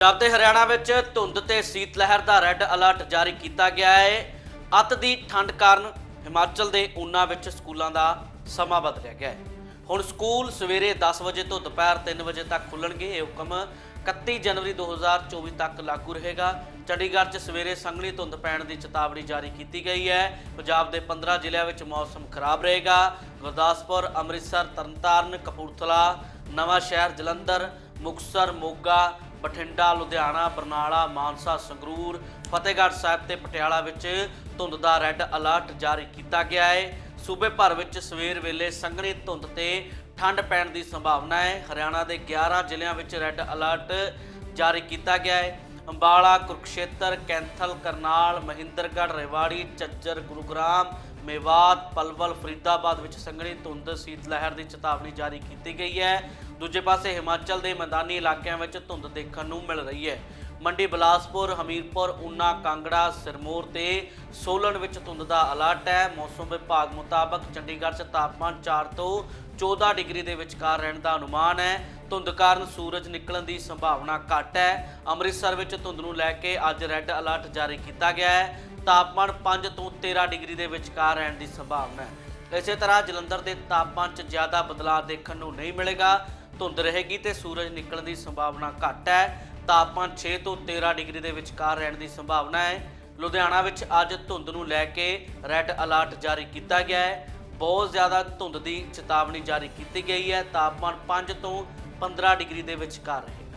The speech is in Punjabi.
ਪੰਜਾਬ ਤੇ ਹਰਿਆਣਾ ਵਿੱਚ ਧੁੰਦ ਤੇ ਸੀਤ ਲਹਿਰ ਦਾ ਰੈੱਡ ਅਲਰਟ ਜਾਰੀ ਕੀਤਾ ਗਿਆ ਹੈ। ਅੱਤ ਦੀ ਠੰਡ ਕਾਰਨ ਹਿਮਾਚਲ ਦੇ ਊਨਾ ਵਿੱਚ ਸਕੂਲਾਂ ਦਾ ਸਮਾਂ ਬਦਲਿਆ ਗਿਆ ਹੈ। ਹੁਣ ਸਕੂਲ ਸਵੇਰੇ 10 ਵਜੇ ਤੋਂ ਦੁਪਹਿਰ 3 ਵਜੇ ਤੱਕ ਖੁੱਲਣਗੇ। ਇਹ ਹੁਕਮ 31 ਜਨਵਰੀ 2024 ਤੱਕ ਲਾਗੂ ਰਹੇਗਾ। ਚੰਡੀਗੜ੍ਹ 'ਚ ਸਵੇਰੇ ਸੰਘਣੀ ਧੁੰਦ ਪੈਣ ਦੀ ਚੇਤਾਵਨੀ ਜਾਰੀ ਕੀਤੀ ਗਈ ਹੈ। ਪੰਜਾਬ ਦੇ 15 ਜ਼ਿਲ੍ਹਿਆਂ ਵਿੱਚ ਮੌਸਮ ਖਰਾਬ ਰਹੇਗਾ। ਗੁਰਦਾਸਪੁਰ, ਅੰਮ੍ਰਿਤਸਰ, ਤਰਨਤਾਰਨ, ਕਪੂਰਥਲਾ ਨਵਾਂ ਸ਼ਹਿਰ ਜਲੰਧਰ, ਮੁਕਤਸਰ, ਮੋਗਾ ਬਠਿੰਡਾ, ਲੁਧਿਆਣਾ, ਬਰਨਾਲਾ, ਮਾਨਸਾ, ਸੰਗਰੂਰ, ਫਤਿਹਗੜ੍ਹ ਸਾਹਿਬ ਤੇ ਪਟਿਆਲਾ ਵਿੱਚ ਧੁੰਦ ਦਾ ਰੈੱਡ ਅਲਰਟ ਜਾਰੀ ਕੀਤਾ ਗਿਆ ਹੈ। ਸੂਬੇ ਭਰ ਵਿੱਚ ਸਵੇਰ ਵੇਲੇ ਸੰਘਣੀ ਧੁੰਦ ਤੇ ਠੰਡ ਪੈਣ ਦੀ ਸੰਭਾਵਨਾ ਹੈ। ਹਰਿਆਣਾ ਦੇ 11 ਜ਼ਿਲ੍ਹਿਆਂ ਵਿੱਚ ਰੈੱਡ ਅਲਰਟ ਜਾਰੀ ਕੀਤਾ ਗਿਆ ਹੈ। ਅੰਬਾਲਾ, ਕੁਰਕਸ਼ੇਤਰ, ਕੈਂਥਲ, ਕਰਨਾਲ, ਮਹਿੰਦਰਗੜ੍ਹ, ਰੇਵਾੜੀ, ਝੱਜਰ, ਗੁਰੂਗ੍ਰਾਮ, ਮੇਵਾਤ, ਪਲਵਲ, ਫਰੀਦਾਬਾਦ ਵਿੱਚ ਸੰਘਣੀ ਧੁੰਦ ਸੀਤ ਲਹਿਰ ਦੀ ਚੇਤਾਵਨੀ ਜਾਰੀ ਕੀਤੀ ਗਈ ਹੈ। ਦੂਜੇ ਪਾਸੇ ਹਿਮਾਚਲ ਦੇ ਮੈਦਾਨੀ ਇਲਾਕਿਆਂ ਵਿੱਚ ਧੁੰਦ ਦੇਖਣ ਨੂੰ ਮਿਲ ਰਹੀ ਹੈ। ਮੰਡੀ ਬਲਾਸਪੁਰ, ਹਮੀਰਪੁਰ, ਊਨਾ, ਕਾਂਗੜਾ, ਸਿਰਮੌਰ ਤੇ ਸੋਲਨ ਵਿੱਚ ਧੁੰਦ ਦਾ ਅਲਰਟ ਹੈ। ਮੌਸਮ ਵਿਭਾਗ ਮੁਤਾਬਕ ਚੰਡੀਗੜ੍ਹ 'ਚ ਤਾਪਮਾਨ 4 ਤੋਂ 14 ਡਿਗਰੀ ਦੇ ਵਿਚਕਾਰ ਰਹਿਣ ਦਾ ਅਨੁਮਾਨ ਹੈ। ਧੁੰਦ ਕਾਰਨ ਸੂਰਜ ਨਿਕਲਣ ਦੀ ਸੰਭਾਵਨਾ ਘੱਟ ਹੈ। ਅੰਮ੍ਰਿਤਸਰ ਵਿੱਚ ਧੁੰਦ ਨੂੰ ਲੈ ਕੇ ਅੱਜ ਰੈੱਡ ਅਲਰਟ ਜਾਰੀ ਕੀਤਾ ਗਿਆ ਹੈ। ਤਾਪਮਾਨ 5 ਤੋਂ 13 ਡਿਗਰੀ ਦੇ ਵਿਚਕਾਰ ਰਹਿਣ ਦੀ ਸੰਭਾਵਨਾ ਹੈ। ਇਸੇ ਤਰ੍ਹਾਂ ਜਲੰਧਰ ਦੇ ਤਾਪਮਾਨ 'ਚ ਜ਼ਿਆਦਾ ਬਦਲਾਅ ਦੇਖਣ ਨੂੰ ਨਹੀਂ ਮਿਲੇਗਾ। ਧੁੰਦ ਰਹੇਗੀ ਤੇ ਸੂਰਜ ਨਿਕਲਣ ਦੀ ਸੰਭਾਵਨਾ ਘੱਟ ਹੈ। ਤਾਪਮਾਨ 6 ਤੋਂ 13 ਡਿਗਰੀ ਦੇ ਵਿਚਕਾਰ ਰਹਿਣ ਦੀ ਸੰਭਾਵਨਾ ਹੈ। ਲੁਧਿਆਣਾ ਵਿੱਚ ਅੱਜ ਧੁੰਦ ਨੂੰ ਲੈ ਕੇ ਰੈੱਡ ਅਲਰਟ ਜਾਰੀ ਕੀਤਾ ਗਿਆ ਹੈ। ਬਹੁਤ ਜ਼ਿਆਦਾ ਧੁੰਦ ਦੀ ਚੇਤਾਵਨੀ ਜਾਰੀ ਕੀਤੀ ਗਈ ਹੈ। ਤਾਪਮਾਨ 5 ਤੋਂ 15 ਡਿਗਰੀ ਦੇ ਵਿਚਕਾਰ ਰਹੇਗਾ।